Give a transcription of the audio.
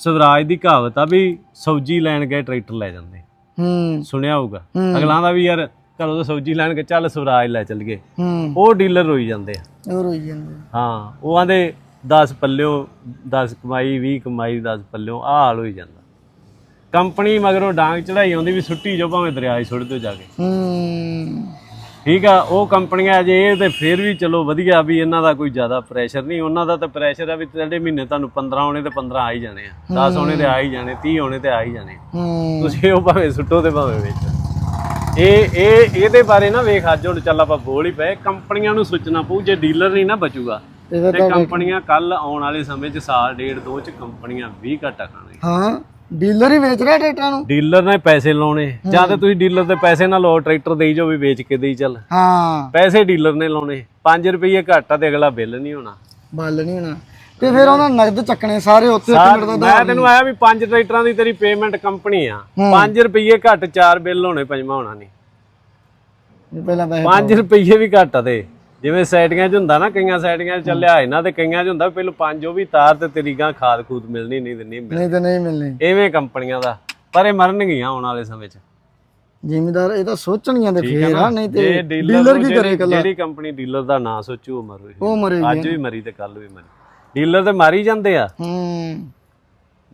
ਸਵਰਾਜ ਦੀ ਕਹਾਵਤ ਆ ਵੀ ਸਬਜ਼ੀ ਲੈਣ ਗਏ ਟਰੈਕਟਰ ਲੈ ਜਾਂਦੇ। ਹੂੰ। ਸੁਣਿਆ ਹੋਊਗਾ। ਹੂੰ। ਅਗਲਾ ਦਾ ਵੀ ਯਾਰ ਘਰੋਂ ਤੋਂ ਸਬਜ਼ੀ ਲੈਣ ਗਏ ਚੱਲ ਸਵਰਾਜ ਲੈ ਚੱਲ ਗਏ। ਹੂੰ। ਉਹ ਡੀਲਰ ਰੋਈ ਜਾਂਦੇ ਆ। ਉਹ ਰੋਈ ਜਾਂਦੇ ਹਾਂ ਉਹ ਆਂਦੇ 10 ਪੱਲਿਓ 10 ਕਮਾਈ 20 ਕਮਾਈ 10 ਪੱਲਿਓ ਆ ਹਾਲ ਹੋਈ ਜਾਂਦਾ। ਕੰਪਨੀ ਮਗਰੋਂ ਡਾਂਗ ਚੜਾਈ ਆਉਂਦੀ ਵੀ ਸੁੱਟੀ ਜੋ ਭਾਵੇਂ ਦਰਿਆ 'ਚ ਸੁੱਟ ਦਿਓ ਜਾ ਕੇ। ਹੂੰ। ਠੀਕ ਆ ਉਹ ਕੰਪਨੀਆਂ ਜੇ ਇਹ ਤੇ ਫਿਰ ਵੀ ਚਲੋ ਵਧੀਆ ਵੀ ਇਹਨਾਂ ਦਾ ਕੋਈ ਜ਼ਿਆਦਾ ਪ੍ਰੈਸ਼ਰ ਨਹੀਂ ਉਹਨਾਂ ਦਾ ਤਾਂ ਪ੍ਰੈਸ਼ਰ ਆ ਵੀ ਜਿਹੜੇ ਮਹੀਨੇ ਤੁਹਾਨੂੰ 15 ਆਉਣੇ ਤੇ 15 ਆ ਹੀ ਜਾਣੇ ਆ 10 ਆਉਣੇ ਤੇ ਆ ਹੀ ਜਾਣੇ 30 ਆਉਣੇ ਤੇ ਆ ਹੀ ਜਾਣੇ ਤੁਸੀਂ ਉਹ ਭਾਵੇਂ ਸੁੱਟੋ ਤੇ ਭਾਵੇਂ ਵਿੱਚ ਇਹ ਇਹ ਇਹਦੇ ਬਾਰੇ ਨਾ ਵੇਖ ਅੱਜ ਹੁਣ ਚੱਲ ਆਪਾਂ ਬੋਲ ਹੀ ਪਏ ਕੰਪਨੀਆਂ ਨੂੰ ਸੋਚਣਾ ਪਊ ਜੇ ਡੀਲਰ ਨਹੀਂ ਨਾ ਬਚੂਗਾ ਤੇ ਕੰਪਨੀਆਂ ਕੱਲ ਆਉਣ ਵਾਲੇ ਸਮੇਂ 'ਚ ਸਾਲ ਡੇਢ ਦੋ 'ਚ ਕੰਪਨੀਆਂ ਵੀ ਘਾਟਾ ਖਾਣਗੀਆਂ ਹਾਂ। ਡੀਲਰ ਹੀ ਵੇਚ ਰਿਹਾ ਟਰੈਕਟਰਾਂ ਨੂੰ? ਡੀਲਰ ਨੇ ਪੈਸੇ ਲਾਉਣੇ। ਜਾਂ ਤੇ ਤੁਸੀਂ ਡੀਲਰ ਦੇ ਪੈਸੇ ਨਾ ਲਓ ਟਰੈਕਟਰ ਦੇਈ ਜੋ ਵੀ ਵੇਚ ਕੇ ਦੇਈ ਚੱਲ। ਹਾਂ। ਪੈਸੇ ਡੀਲਰ ਨੇ ਲਾਉਣੇ। 5 ਰੁਪਏ ਘਾਟਾ ਤੇ ਅਗਲਾ ਬਿੱਲ ਨਹੀਂ ਹੋਣਾ। ਬੱਲ ਨਹੀਂ ਹੋਣਾ। ਤੇ ਫਿਰ ਉਹਨਾਂ ਨਗਦ ਚੱਕਣੇ ਸਾਰੇ ਉੱਥੇ ਇੱਕ ਮਿੰਟ ਦਾ ਮੈਂ ਤੈਨੂੰ ਆਇਆ ਵੀ 5 ਟਰੈਕਟਰਾਂ ਦੀ ਤੇਰੀ ਪੇਮੈਂਟ ਕੰਪਨੀ ਆ। 5 ਰੁਪਏ ਘੱਟ 4 ਬਿੱਲ ਹੋਣੇ ਪੰਜਵਾਂ ਹੋਣਾ ਨਹੀਂ। ਪਹਿਲਾਂ ਪੈਸੇ 5 ਰੁਪਏ ਵੀ ਘੱਟ ਆ ਤੇ। ਜਿਵੇਂ ਸਾਈਟੀਆਂ 'ਚ ਹੁੰਦਾ ਨਾ ਕਈਆਂ ਸਾਈਟੀਆਂ 'ਚ ਚੱਲਿਆ ਇਹਨਾਂ ਤੇ ਕਈਆਂ 'ਚ ਹੁੰਦਾ ਪਹਿਲਾਂ 5 ਉਹ ਵੀ ਤਾਰ ਤੇ ਤੇਰੀ ਗਾਂ ਖਾਦ ਖੂਦ ਮਿਲਣੀ ਨਹੀਂ ਤੇ ਨਹੀਂ ਮਿਲਣੀ ਤੇ ਨਹੀਂ ਮਿਲਨੇ ਐਵੇਂ ਕੰਪਨੀਆਂ ਦਾ ਪਰ ਇਹ ਮਰਨਗੀਆਂ ਆਉਣ ਵਾਲੇ ਸਮੇਂ 'ਚ। ਜ਼ਿਮੀਦਾਰ ਇਹ ਤਾਂ ਸੋਚਣੀਆਂ ਤੇ ਫੇਰ ਆ ਨਹੀਂ ਤੇ ਡੀਲਰ ਕੀ ਕਰੇ ਕੱਲਾ ਜਿਹੜੀ ਕੰਪਨੀ ਡੀਲਰ ਦਾ ਨਾਂ ਸੋਚੂ ਉਹ ਮਰੂ ਉਹ ਮਰੇ ਅੱਜ ਵੀ ਮਰੀ ਤੇ ਕੱਲ ਵੀ ਮਰੀ। ਡੀਲਰ ਤੇ ਮਾਰੀ ਜਾਂਦੇ ਆ। ਹੂੰ।